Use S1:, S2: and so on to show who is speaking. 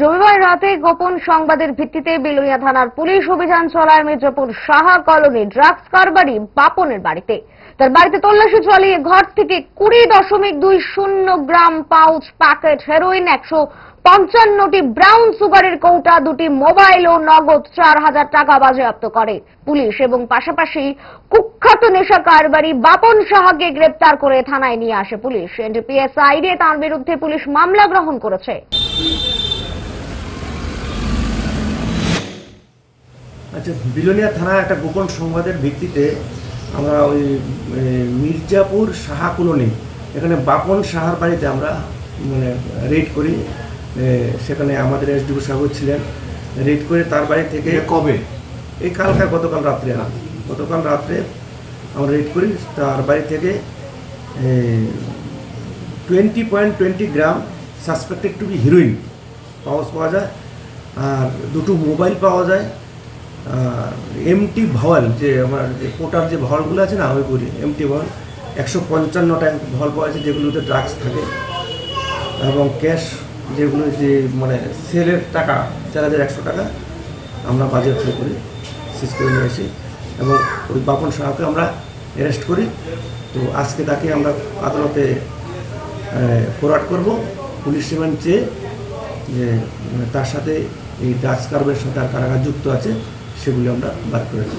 S1: রবিবার রাতে গোপন সংবাদের ভিত্তিতে বিলোনিয়া থানার পুলিশ অভিযান চলায় মির্জাপুর সাহা কলোনি ড্রাগস কারবারি বাপনের বাড়িতে। তার বাড়িতে তল্লাশি চালিয়ে ঘর থেকে কুড়ি দশমিক দুই শূন্য গ্রাম পাউচ প্যাকেট হেরোইন একশো পঞ্চান্নটি ব্রাউন সুগারের কৌটা, দুটি মোবাইল ও নগদ চার হাজার টাকা বাজেয়াপ্ত করে। পুলিশ এবং পাশাপাশি কুখ্যাত নেশা কারবারি বাপন সাহাকে গ্রেপ্তার করে থানায় নিয়ে আসে পুলিশ। এনডিপিএস আইডে তার বিরুদ্ধে পুলিশ মামলা গ্রহণ করেছে।
S2: আচ্ছা বিলোনিয়া থানা একটা গোপন সংবাদের ভিত্তিতে আমরা ওই মির্জাপুর সাহা কলোনি এখানে বাপন সাহার বাড়িতে আমরা মানে রেড করি। সেখানে আমাদের এসডিও সাহেব ছিলেন। রেড করে তার বাড়ি থেকে
S3: কবে?
S2: এই কালকা গতকাল রাত্রে না গতকাল রাত্রে আমরা রেড করি। তার বাড়ি থেকে twenty point twenty gram suspected to be heroin পাওয়া পাওয়া যায়। আর দুটো মোবাইল পাওয়া যায়। এমটি ভাওয়াল যে আমার যে কোটার যে ভাওয়ালগুলো আছে না ওইগুলি এমটি ভাওয়াল একশো পঞ্চান্নটা ভাওয়াল পাওয়া যায় যেগুলোতে ড্রাগস থাকে। এবং ক্যাশ যেগুলো যে মানে সেলের টাকা, চার হাজার একশো টাকা, আমরা বাজেয়াপ্ত করি, শেষ করে নিয়ে আসি। এবং ওই বাপন সাহাকে আমরা অ্যারেস্ট করি। তো আজকে তাকে আমরা আদালতে ফরওয়ার্ড করব। পুলিশ রিমান্ড চেয়ে, যে, তার সাথে এই ড্রাগস কারবের সাথে আর কারাগার যুক্ত আছে। সেগুলি আমরা বার করেছি।